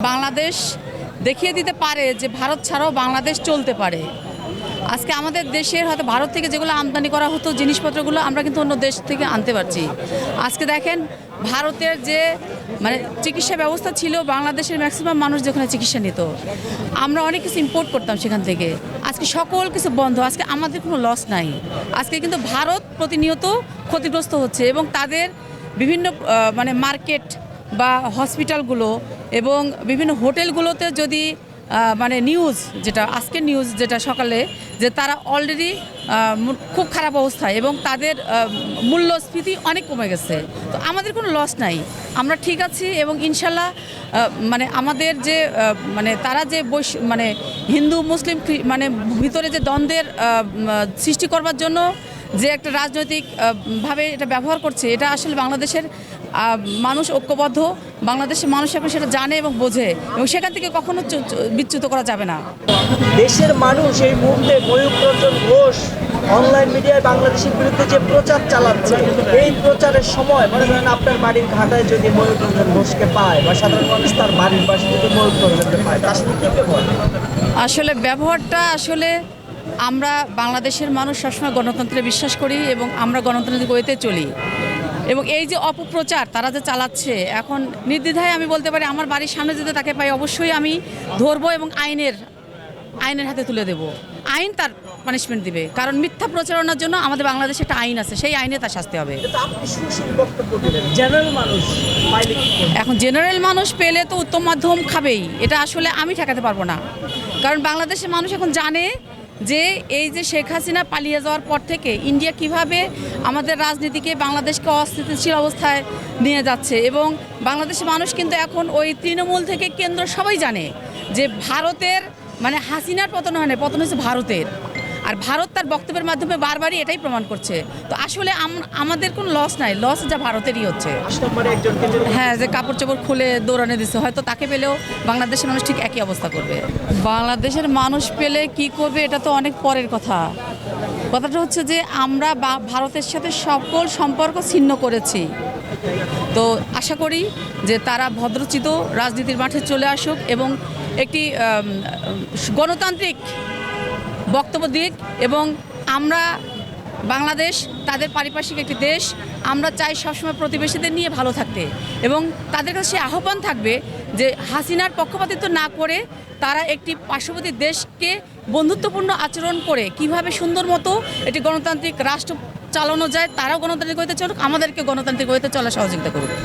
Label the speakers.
Speaker 1: বাংলাদেশ দেখিয়ে দিতে পারে যে ভারত ছাড়াও বাংলাদেশ চলতে পারে। আজকে আমাদের দেশের হয়তো ভারত থেকে যেগুলো আমদানি করা হতো জিনিসপত্রগুলো আমরা কিন্তু অন্য দেশ থেকে আনতে পারছি। আজকে দেখেন ভারতের যে মানে চিকিৎসা ব্যবস্থা ছিল, বাংলাদেশের ম্যাক্সিমাম মানুষ যেখানে চিকিৎসা নিত। আমরা অনেক কিছু ইম্পোর্ট করতাম সেখান থেকে। আজকে সকল কিছু বন্ধ, আজকে আমাদের কোনো লস নাই। আজকে কিন্তু ভারত প্রতিনিয়ত ক্ষতিগ্রস্ত হচ্ছে এবং তাদের বিভিন্ন মানে মার্কেট বা হসপিটালগুলো এবং বিভিন্ন হোটেলগুলোতে যদি মানে নিউজ যেটা, আজকের নিউজ যেটা সকালে, যে তারা অলরেডি খুব খারাপ অবস্থায় এবং তাদের মূল্যস্ফীতি অনেক কমে গেছে। তো আমাদের কোনো লস নাই। আমরা ঠিক আছি এবং ইনশাল্লাহ মানে আমাদের যে মানে তারা যে বৈশ মানে হিন্দু, মুসলিম মানে ভিতরে যে দ্বন্দ্বের সৃষ্টি করবার জন্য যে একটা রাজনৈতিক আহ, ভাবে এটা ব্যবহার করছে এটা আসলে বাংলাদেশের মানুষ ঐক্যবদ্ধ বাংলাদেশের মানুষ এখন সেটা জানে এবং বোঝে এবং সেখান থেকে কখনো বিচ্যুত করা যাবে না।
Speaker 2: দেশের মানুষ এই মুহূর্তে রঞ্জন ঘোষ অনলাইন মিডিয়ায় বাংলাদেশের বিরুদ্ধে যে প্রচার চালাচ্ছে এই প্রচারের সময় মনে করেন আপনার বাড়ির ঘাটায় যদি রঞ্জন ঘোষকে পায় বা সাধারণ মানুষ তার বাড়ির পাশে যদি রঞ্জনকে পায় তার সাথে
Speaker 1: আসলে ব্যবহারটা আসলে আমরা বাংলাদেশের মানুষ সবসময় গণতন্ত্রে বিশ্বাস করি এবং আমরা গণতান্ত্রিক ওয়েতে চলি। এবং এই যে অপপ্রচার তারা যে চালাচ্ছে এখন নির্দ্বিধায় আমি বলতে পারি আমার বাড়ির সামনে যদি তাকে পাই অবশ্যই আমি ধরবো এবং আইনের আইনের হাতে তুলে দেব। আইন তার পানিশমেন্ট দিবে। কারণ মিথ্যা প্রচারণার জন্য আমাদের বাংলাদেশে একটা আইন আছে সেই আইনে তার শাস্তি হবে? এখন জেনারেল মানুষ পেলে তো উত্তম মাধ্যম খাবেই এটা আসলে আমি ঠেকাতে পারব না। কারণ বাংলাদেশের মানুষ এখন জানে যে এই যে শেখ হাসিনা পালিয়ে যাওয়ার পর থেকে ইন্ডিয়া কীভাবে আমাদের রাজনীতিকে বাংলাদেশকে অস্থিতিশীল অবস্থায় নিয়ে যাচ্ছে এবং বাংলাদেশের মানুষ কিন্তু এখন ওই তৃণমূল থেকে কেন্দ্র সবাই জানে যে ভারতের মানে হাসিনার পতন হয় না পতন হচ্ছে ভারতের। আর ভারত তার বক্তব্যের মাধ্যমে বারবারই এটাই প্রমাণ করছে। তো আসলে আমাদের কোনো লস নাই লস যা ভারতেরই হচ্ছে। হ্যাঁ যে কাপড় চোপড় খুলে দৌড়ানে দিচ্ছে হয়তো তাকে পেলেও বাংলাদেশের মানুষ ঠিক একই অবস্থা করবে। বাংলাদেশের মানুষ পেলে কি করবে এটা তো অনেক পরের কথা। কথাটা হচ্ছে যে আমরা বা- ভারতের সাথে সকল সম্পর্ক ছিন্ন করেছি। তো আশা করি যে তারা ভদ্রচিত রাজনীতির মাঠে চলে আসুক এবং একটি গণতান্ত্রিক বক্তব্য দিক এবং আমরা বাংলাদেশ তাদের পারিপার্শ্বিক একটি দেশ, আমরা চাই সবসময় প্রতিবেশীদের নিয়ে ভালো থাকতে এবং তাদের কাছে আহ্বান থাকবে যে হাসিনার পক্ষপাতিত্ব না করে তারা একটি পার্শ্ববর্তী দেশকে বন্ধুত্বপূর্ণ আচরণ করে। কীভাবে সুন্দর মতো একটি গণতান্ত্রিক রাষ্ট্র চালানো যায়, তারাও গণতান্ত্রিক হইতে চলুক, আমাদেরকে গণতান্ত্রিক হইতে চলা সহযোগিতা করুক।